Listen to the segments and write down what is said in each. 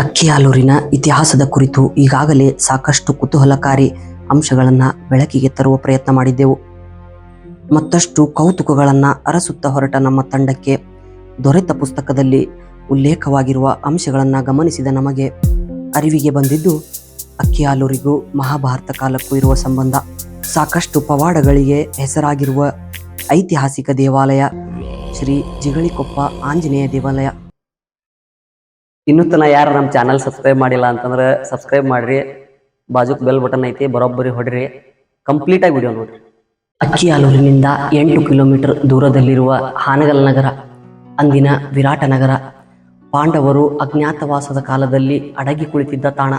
ಅಕ್ಕಿಯಾಲೂರಿನ ಇತಿಹಾಸದ ಕುರಿತು ಈಗಾಗಲೇ ಸಾಕಷ್ಟು ಕುತೂಹಲಕಾರಿ ಅಂಶಗಳನ್ನು ಬೆಳಕಿಗೆ ತರುವ ಪ್ರಯತ್ನ ಮಾಡಿದ್ದೆವು. ಮತ್ತಷ್ಟು ಕೌತುಕಗಳನ್ನು ಅರಸುತ್ತ ಹೊರಟ ನಮ್ಮ ತಂಡಕ್ಕೆ ದೊರೆತ ಪುಸ್ತಕದಲ್ಲಿ ಉಲ್ಲೇಖವಾಗಿರುವ ಅಂಶಗಳನ್ನು ಗಮನಿಸಿದ ನಮಗೆ ಅರಿವಿಗೆ ಬಂದಿದ್ದು ಅಕ್ಕಿಯಾಲೂರಿಗೂ ಮಹಾಭಾರತ ಕಾಲಕ್ಕೂ ಇರುವ ಸಂಬಂಧ. ಸಾಕಷ್ಟು ಪವಾಡಗಳಿಗೆ ಹೆಸರಾಗಿರುವ ಐತಿಹಾಸಿಕ ದೇವಾಲಯ ಶ್ರೀ ಜಿಗಳಿಕೊಪ್ಪ ಆಂಜನೇಯ ದೇವಾಲಯ. ಇನ್ನೂ ತನ ಯಾರು ನಮ್ಮ ಚಾನಲ್ ಸಬ್ಸ್ಕ್ರೈಬ್ ಮಾಡಿಲ್ಲ ಅಂತಂದ್ರೆ ಸಬ್ಸ್ಕ್ರೈಬ್ ಮಾಡ್ರಿ. ಬಾಜುಕ್ ಬೆಲ್ ಬಟನ್ ಐತಿ, ಬರೋಬ್ಬರಿ ಹೊಡ್ರಿ. ಕಂಪ್ಲೀಟ್ ಆಗಿ ವಿಡಿಯೋ ನೋಡ್ರಿ. ಅಕ್ಕಿಯಾಲೂರಿನಿಂದ ಎಂಟು ಕಿಲೋಮೀಟರ್ ದೂರದಲ್ಲಿರುವ ಹಾನಗಲ್ ನಗರ, ಅಂದಿನ ವಿರಾಟ ನಗರ. ಪಾಂಡವರು ಅಜ್ಞಾತವಾಸದ ಕಾಲದಲ್ಲಿ ಅಡಗಿ ಕುಳಿತಿದ್ದ ತಾಣ.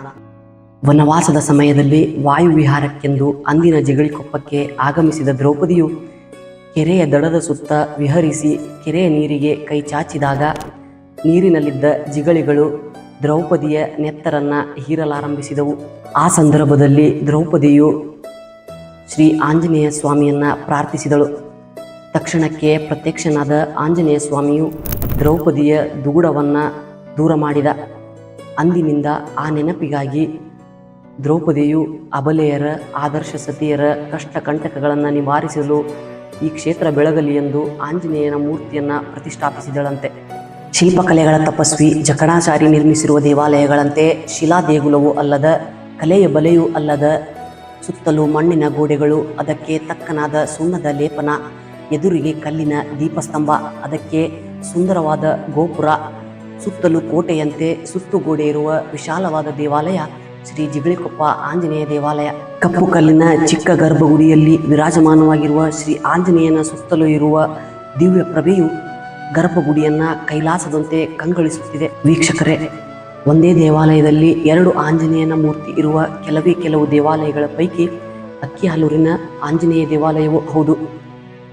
ವನವಾಸದ ಸಮಯದಲ್ಲಿ ವಾಯುವಿಹಾರಕ್ಕೆಂದು ಅಂದಿನ ಜಗಳಿಕೊಪ್ಪಕ್ಕೆ ಆಗಮಿಸಿದ ದ್ರೌಪದಿಯು ಕೆರೆಯ ದಡದ ಸುತ್ತ ವಿಹರಿಸಿ ಕೆರೆಯ ನೀರಿಗೆ ಕೈ ಚಾಚಿದಾಗ ನೀರಿನಲ್ಲಿದ್ದ ಜಿಗಳಿಗಳು ದ್ರೌಪದಿಯ ನೆತ್ತರನ್ನು ಹೀರಲಾರಂಭಿಸಿದವು. ಆ ಸಂದರ್ಭದಲ್ಲಿ ದ್ರೌಪದಿಯು ಶ್ರೀ ಆಂಜನೇಯ ಸ್ವಾಮಿಯನ್ನು ಪ್ರಾರ್ಥಿಸಿದಳು. ತಕ್ಷಣಕ್ಕೆ ಪ್ರತ್ಯಕ್ಷನಾದ ಆಂಜನೇಯ ಸ್ವಾಮಿಯು ದ್ರೌಪದಿಯ ದುಗುಡವನ್ನ ದೂರ ಮಾಡಿದ. ಅಂದಿನಿಂದ ಆ ನೆನಪಿಗಾಗಿ ದ್ರೌಪದಿಯು ಅಬಲೆಯರ, ಆದರ್ಶ ಸತಿಯರ ಕಷ್ಟ ಕಂಟಕಗಳನ್ನು ನಿವಾರಿಸಲು ಈ ಕ್ಷೇತ್ರ ಬೆಳಗಲಿ ಎಂದು ಆಂಜನೇಯನ ಮೂರ್ತಿಯನ್ನು ಪ್ರತಿಷ್ಠಾಪಿಸಿದಳಂತೆ. ಶಿಲ್ಪಕಲೆಗಳ ತಪಸ್ವಿ ಜಕಣಾಚಾರಿ ನಿರ್ಮಿಸಿರುವ ದೇವಾಲಯಗಳಂತೆ ಶಿಲಾ ದೇಗುಲವೂ ಅಲ್ಲದ ಕಲೆಯ ಬಲೆಯೂ ಅಲ್ಲದ ಸುತ್ತಲೂ ಮಣ್ಣಿನ ಗೋಡೆಗಳು, ಅದಕ್ಕೆ ತಕ್ಕನಾದ ಸುಣ್ಣದ ಲೇಪನ, ಎದುರಿಗೆ ಕಲ್ಲಿನ ದೀಪಸ್ತಂಭ, ಅದಕ್ಕೆ ಸುಂದರವಾದ ಗೋಪುರ, ಸುತ್ತಲೂ ಕೋಟೆಯಂತೆ ಸುತ್ತುಗೋಡೆ ಇರುವ ವಿಶಾಲವಾದ ದೇವಾಲಯ, ಶ್ರೀ ಜಿಗಳಿಕೊಪ್ಪ ಆಂಜನೇಯ ದೇವಾಲಯ. ಕಪ್ಪು ಕಲ್ಲಿನ ಚಿಕ್ಕ ಗರ್ಭಗುಡಿಯಲ್ಲಿ ವಿರಾಜಮಾನವಾಗಿರುವ ಶ್ರೀ ಆಂಜನೇಯನ ಸುತ್ತಲೂ ಇರುವ ದಿವ್ಯ ಪ್ರಭೆಯು ಗರ್ಭಗುಡಿಯನ್ನ ಕೈಲಾಸದಂತೆ ಕಂಗೊಳಿಸುತ್ತಿದೆ. ವೀಕ್ಷಕರೇ, ಒಂದೇ ದೇವಾಲಯದಲ್ಲಿ ಎರಡು ಆಂಜನೇಯನ ಮೂರ್ತಿ ಇರುವ ಕೆಲವೇ ಕೆಲವು ದೇವಾಲಯಗಳ ಪೈಕಿ ಅಕ್ಕಿಹಾಲೂರಿನ ಆಂಜನೇಯ ದೇವಾಲಯವು ಹೌದು.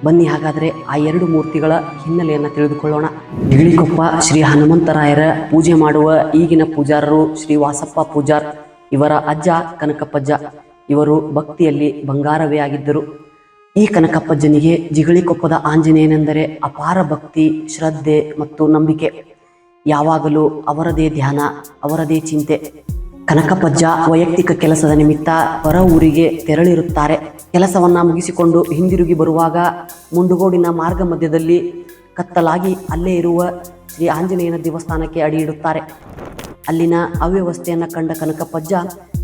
ಬನ್ನಿ ಹಾಗಾದರೆ ಆ ಎರಡು ಮೂರ್ತಿಗಳ ಹಿನ್ನೆಲೆಯನ್ನು ತಿಳಿದುಕೊಳ್ಳೋಣ. ಗಿಳಿಕೊಪ್ಪ ಶ್ರೀ ಹನುಮಂತರಾಯರ ಪೂಜೆ ಮಾಡುವ ಈಗಿನ ಪೂಜಾರರು ಶ್ರೀ ವಾಸಪ್ಪ ಪೂಜಾರ್. ಇವರ ಅಜ್ಜ ಕನಕಪ್ಪಜ್ಜ. ಇವರು ಭಕ್ತಿಯಲ್ಲಿ ಬಂಗಾರವೇ ಆಗಿದ್ದರು. ಈ ಕನಕಪ್ಪಜ್ಜನಿಗೆ ಜಿಗಳಿಕೊಪ್ಪದ ಆಂಜನೇಯನೆಂದರೆ ಅಪಾರ ಭಕ್ತಿ, ಶ್ರದ್ಧೆ ಮತ್ತು ನಂಬಿಕೆ. ಯಾವಾಗಲೂ ಅವರದೇ ಧ್ಯಾನ, ಅವರದೇ ಚಿಂತೆ. ಕನಕಪ್ಪಜ್ಜ ವೈಯಕ್ತಿಕ ಕೆಲಸದ ನಿಮಿತ್ತ ಹೊರ ಊರಿಗೆ ತೆರಳಿರುತ್ತಾರೆ. ಕೆಲಸವನ್ನ ಮುಗಿಸಿಕೊಂಡು ಹಿಂದಿರುಗಿ ಬರುವಾಗ ಮುಂಡುಗೋಡಿನ ಮಾರ್ಗ ಮಧ್ಯದಲ್ಲಿ ಕತ್ತಲಾಗಿ ಅಲ್ಲೇ ಇರುವ ಶ್ರೀ ಆಂಜನೇಯನ ದೇವಸ್ಥಾನಕ್ಕೆ ಅಡಿ ಇಡುತ್ತಾರೆ. ಅಲ್ಲಿನ ಅವ್ಯವಸ್ಥೆಯನ್ನು ಕಂಡ ಕನಕಪ್ಪಜ್ಜ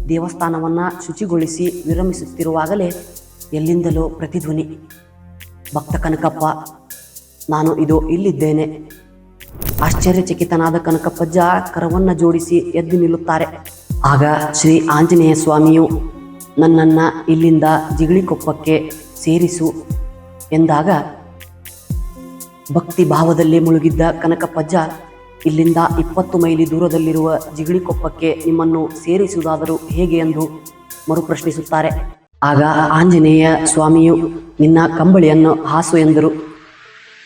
ದೇವಸ್ಥಾನವನ್ನು ಶುಚಿಗೊಳಿಸಿ ವಿರಮಿಸುತ್ತಿರುವಾಗಲೇ ಎಲ್ಲಿಂದಲೋ ಪ್ರತಿಧ್ವನಿ. ಭಕ್ತ ಕನಕಪ್ಪ, ನಾನು ಇದು ಇಲ್ಲಿದ್ದೇನೆ. ಆಶ್ಚರ್ಯಚಕಿತನಾದ ಕನಕಪ್ಪಜ್ಜ ಕರವನ್ನ ಜೋಡಿಸಿ ಎದ್ದು ನಿಲ್ಲುತ್ತಾರೆ. ಆಗ ಶ್ರೀ ಆಂಜನೇಯ ಸ್ವಾಮಿಯು ನನ್ನನ್ನ ಇಲ್ಲಿಂದ ಜಿಗಳಿಕೊಪ್ಪಕ್ಕೆ ಸೇರಿಸು ಎಂದಾಗ ಭಕ್ತಿ ಭಾವದಲ್ಲಿ ಮುಳುಗಿದ್ದ ಕನಕಪ್ಪಜ್ಜ ಇಲ್ಲಿಂದ ಇಪ್ಪತ್ತು ಮೈಲಿ ದೂರದಲ್ಲಿರುವ ಜಿಗಳಿಕೊಪ್ಪಕ್ಕೆ ನಿಮ್ಮನ್ನು ಸೇರಿಸುವುದಾದರೂ ಹೇಗೆ ಎಂದು ಮರುಪ್ರಶ್ನಿಸುತ್ತಾರೆ. ಆಗ ಆಂಜನೇಯ ಸ್ವಾಮಿಯು ನಿನ್ನ ಕಂಬಳಿಯನ್ನು ಹಾಸು ಎಂದರು.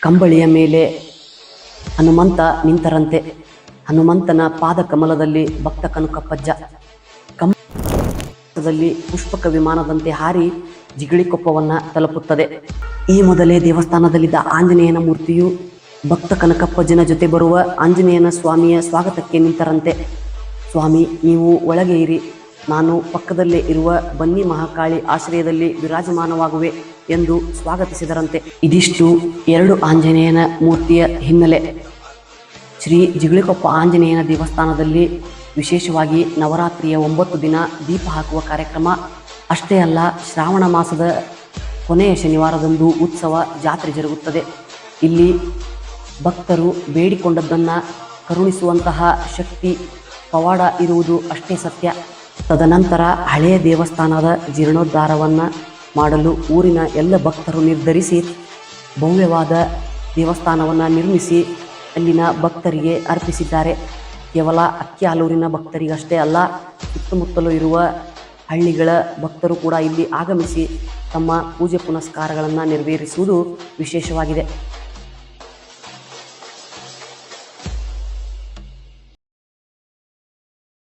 ಕಂಬಳಿಯ ಮೇಲೆ ಹನುಮಂತ ನಿಂತರಂತೆ. ಹನುಮಂತನ ಪಾದ ಕಮಲದಲ್ಲಿ ಭಕ್ತ ಕನಕಪ್ಪಜ್ಜ. ಕಂಬದಲ್ಲಿ ಪುಷ್ಪಕ ವಿಮಾನದಂತೆ ಹಾರಿ ಜಿಗಳಿಕೊಪ್ಪವನ್ನು ತಲುಪುತ್ತದೆ. ಈ ಮೊದಲೇ ದೇವಸ್ಥಾನದಲ್ಲಿದ್ದ ಆಂಜನೇಯನ ಮೂರ್ತಿಯು ಭಕ್ತ ಕನಕಪ್ಪಜ್ಜನ ಜೊತೆ ಬರುವ ಆಂಜನೇಯನ ಸ್ವಾಮಿಯ ಸ್ವಾಗತಕ್ಕೆ ನಿಂತರಂತೆ. ಸ್ವಾಮಿ, ನೀವು ಒಳಗೆ ಇರಿ. ನಾನು ಪಕ್ಕದಲ್ಲೇ ಇರುವ ಬನ್ನಿ ಮಹಾಕಾಳಿ ಆಶ್ರಯದಲ್ಲಿ ವಿರಾಜಮಾನವಾಗುವೆ ಎಂದು ಸ್ವಾಗತಿಸಿದರಂತೆ. ಇದಿಷ್ಟು ಎರಡು ಆಂಜನೇಯನ ಮೂರ್ತಿಯ ಹಿನ್ನೆಲೆ. ಶ್ರೀ ಜಿಗಳಿಕೊಪ್ಪ ಆಂಜನೇಯನ ದೇವಸ್ಥಾನದಲ್ಲಿ ವಿಶೇಷವಾಗಿ ನವರಾತ್ರಿಯ ಒಂಬತ್ತು ದಿನ ದೀಪ ಹಾಕುವ ಕಾರ್ಯಕ್ರಮ, ಅಷ್ಟೇ ಅಲ್ಲ ಶ್ರಾವಣ ಮಾಸದ ಕೊನೆಯ ಶನಿವಾರದಂದು ಉತ್ಸವ ಜಾತ್ರೆ ಜರುಗುತ್ತದೆ. ಇಲ್ಲಿ ಭಕ್ತರು ಬೇಡಿಕೊಂಡದ್ದನ್ನು ಕರುಣಿಸುವಂತಹ ಶಕ್ತಿ ಪವಾಡ ಇರುವುದು ಅಷ್ಟೇ ಸತ್ಯ. ತದನಂತರ ಹಳೆಯ ದೇವಸ್ಥಾನದ ಜೀರ್ಣೋದ್ಧಾರವನ್ನು ಮಾಡಲು ಊರಿನ ಎಲ್ಲ ಭಕ್ತರು ನಿರ್ಧರಿಸಿ ಭವ್ಯವಾದ ದೇವಸ್ಥಾನವನ್ನು ನಿರ್ಮಿಸಿ ಅಲ್ಲಿನ ಭಕ್ತರಿಗೆ ಅರ್ಪಿಸಿದ್ದಾರೆ. ಕೇವಲ ಅಕ್ಕಿಯಾಲೂರಿನ ಭಕ್ತರಿಗಷ್ಟೇ ಅಲ್ಲ, ಸುತ್ತಮುತ್ತಲೂ ಇರುವ ಹಳ್ಳಿಗಳ ಭಕ್ತರು ಕೂಡ ಇಲ್ಲಿ ಆಗಮಿಸಿ ತಮ್ಮ ಪೂಜೆ ಪುನಸ್ಕಾರಗಳನ್ನು ನೆರವೇರಿಸುವುದು ವಿಶೇಷವಾಗಿದೆ.